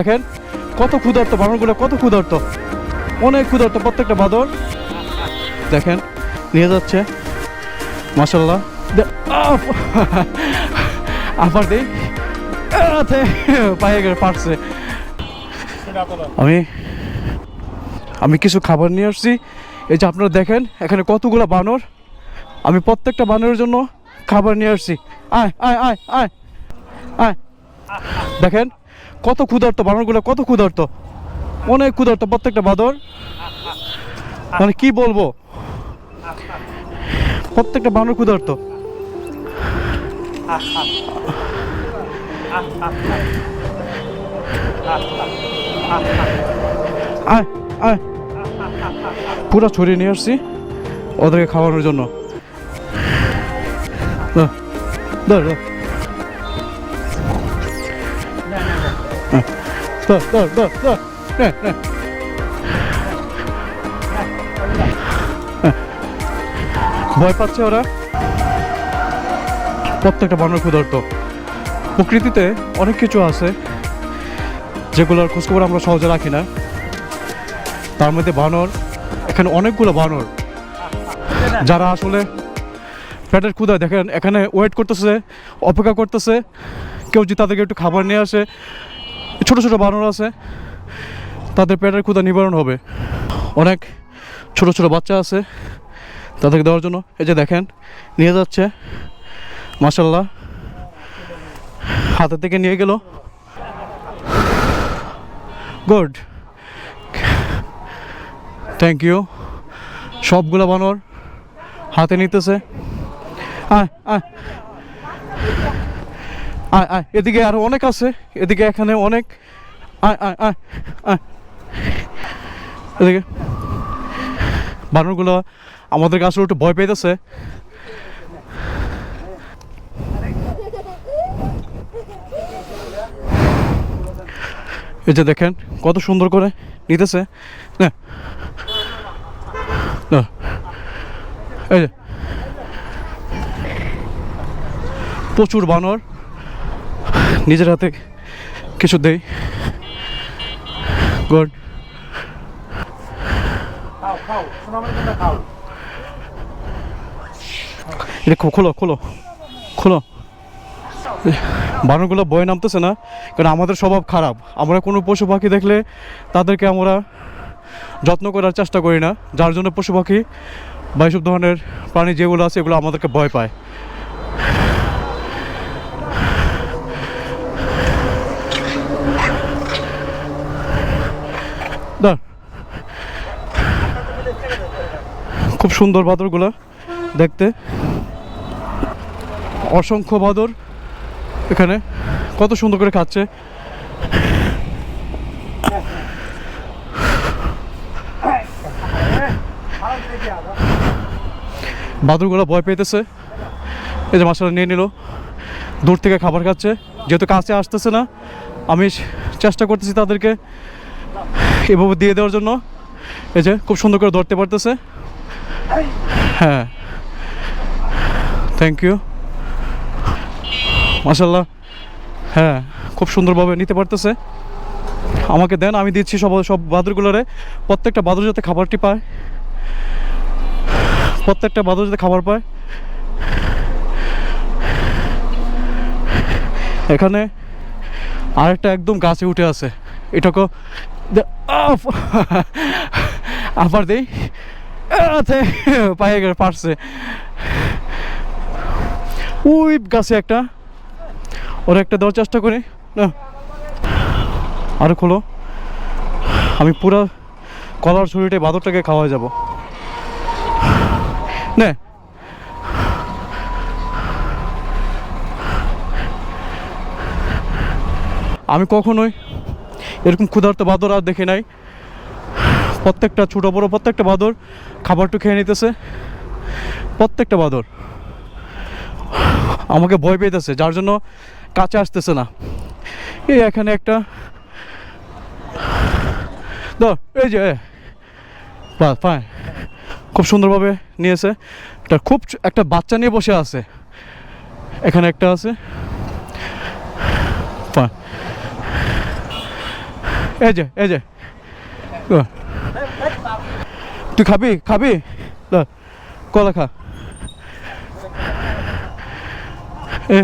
দেখেন, কত ক্ষুধার্ত, বানরগুলো কত ক্ষুধার্ত। অনেক ক্ষুধার্ত, প্রত্যেকটা বাদর। দেখেন, নিয়ে যাচ্ছে। মাসাল্লাহ আবার দেই পায়ে গেলে পারছে। আমি আমি কিছু খাবার নিয়ে আসছি। এই যে আপনারা দেখেন, এখানে কতগুলো বানর। আমি প্রত্যেকটা বানরের জন্য খাবার নিয়ে আসছি। আয় আয় আয় আয়। আয়। দেখেন কত ক্ষুধার্ত বানরগুলো কত ক্ষুধার্ত? অনেক ক্ষুধার্ত প্রত্যেকটা বাদর। মানে কি বলব? প্রত্যেকটা বানর ক্ষুধার্ত। আয় আয়। পুরো ছড়িয়ে নিয়ে আসছি ওদেরকে খাওয়ানোর জন্য। দাও, দাও, ভয় পাচ্ছে ওরা? প্রত্যেকটা বানর ক্ষুধার্ত। প্রকৃতিতে অনেক কিছু আছে, যেগুলোর খোঁজখবর আমরা সহজে রাখি না। তার মধ্যে বানর, এখানে অনেকগুলো বানর। যারা আসলে পেটের ক্ষুদায় দেখেন, এখানে ওয়েট করতেছে, অপেক্ষা করতেছে। কেউ যদি তাদেরকে একটু খাবার নিয়ে আসে ছোট ছোট বানর আছে। তাদের পেটের ক্ষুদা নিবারণ হবে। অনেক ছোট ছোট বাচ্চা আছে তাদেরকে দেওয়ার জন্য। এই যে দেখেন, নিয়ে যাচ্ছে। মাসাল্লাহ হাতে থেকে নিয়ে গেল। গুড। থ্যাংক ইউ সবগুলো বানর হাতে নিতেছে। আয় আয়। আয় আয়, এদিকে আরও অনেক আছে, এদিকে এখানে অনেক। আয় আয় আয় এদিকে। বানরগুলো আমাদের কাছে একটু ভয় পেতেছে এই যে দেখেন, কত সুন্দর করে নিতেছে। প্রচুর বানর। নিজের হাতে কিছু দেই। গুড। এটা খোলো খোলো খোলো। বানরগুলো বয়ে নামতেছে না, কারণ আমাদের স্বভাব খারাপ। আমরা কোনো পশু পাখি দেখলে তাদেরকে আমরা যত্ন করার চেষ্টা করি না, যার জন্য পশু পাখি বা এইসব ধরনের প্রাণী যেগুলো আছে, এগুলো আমাদেরকে ভয় পায়। দাঁড়। খুব সুন্দর বাদরগুলো দেখতে। অসংখ্য বাদর এখানে। কত সুন্দর করে খাচ্ছে। বাদুরগুলো ভয় পেতেছে। এই যে মাসালা নিয়ে নিল। দূর থেকে খাবার খাচ্ছে। যেহেতু কাছে আসতেছে না, আমি চেষ্টা করতেছি তাদেরকে এভাবে দিয়ে দেওয়ার জন্য। এই যে, খুব সুন্দর করে ধরতে পারতেছে। হ্যাঁ। থ্যাংক ইউ মাসাল্লাহ হ্যাঁ খুব সুন্দরভাবে নিতে পারতেছে। আমাকে দেন, আমি দিচ্ছি সব সব বাদুরগুলোরে প্রত্যেকটা বাদুর যাতে খাবারটি পায়। প্রত্যেকটা বাদুর যাতে খাবার পায়। এখানে আরেকটা একদম গাছে উঠে আছে। এটাকে আফ! আবার দেই। পায়ে গেলে পারছে। ওই গাছে একটা। ওর একটা দেওয়ার চেষ্টা করি। না। আরও খোলো। আমি পুরো কলার ছুরিতে বাদরটাকে খাওয়া যাব। নে। আমি কখনোই এরকম ক্ষুধার্ত বাদর আর দেখে নাই। প্রত্যেকটা ছোট, বড়, প্রত্যেকটা বাদর খাবারটু খেয়ে নিতেছে। প্রত্যেকটা বাদর। আমাকে ভয় পেতেছে, যার জন্য কাছে আসতেছে না। এই এখানে একটা ধর, এই যে বাস ফাইন খুব সুন্দরভাবে নিয়েছে। এটা খুব একটা বাচ্চা নিয়ে বসে আছে। এখানে একটা আছে। ফাইন এই যে এই যে। তুই খাবি খাবি? কলা খা। এ।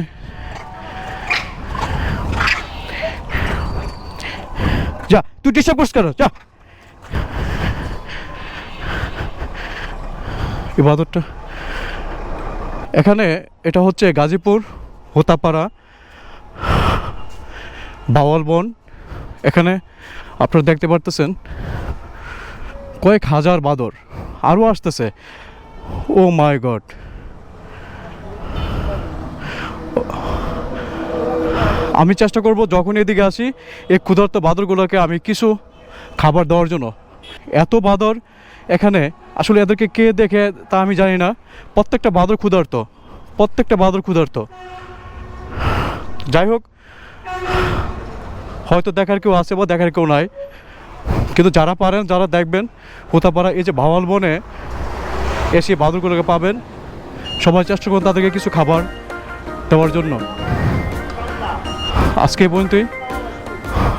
যা, তুই ডিস্টার্ব করিস কেন যা। ইবাদতটা এখানে এটা হচ্ছে গাজীপুর, হোতাপাড়া, বাওয়ালবন এখানে আপনারা দেখতে পারতেছেন কয়েক হাজার বাদর আরও আসতেছে। Oh my god. আমি চেষ্টা করব যখন এদিকে আসি, এই ক্ষুধার্ত বাদরগুলোকে আমি কিছু খাবার দেওয়ার জন্য। এত বাদর এখানে, আসলে এদেরকে কে দেখে তা আমি জানি না। প্রত্যেকটা বাদর ক্ষুধার্ত, প্রত্যেকটা বাদর ক্ষুধার্ত। যাই হোক হয়তো দেখার কেউ আছে বা দেখার কেউ নাই। কিন্তু যারা পারেন, যারা দেখবেন হোতাপাড়া এই যে ভাওয়াল বনে এসে বাদুরগুলোকে পাবেন। সবাই চেষ্টা করুন তাদেরকে কিছু খাবার দেওয়ার জন্য। আজকে বলতে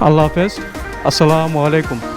আল্লাহ হাফেজ। আসসালামু আলাইকুম।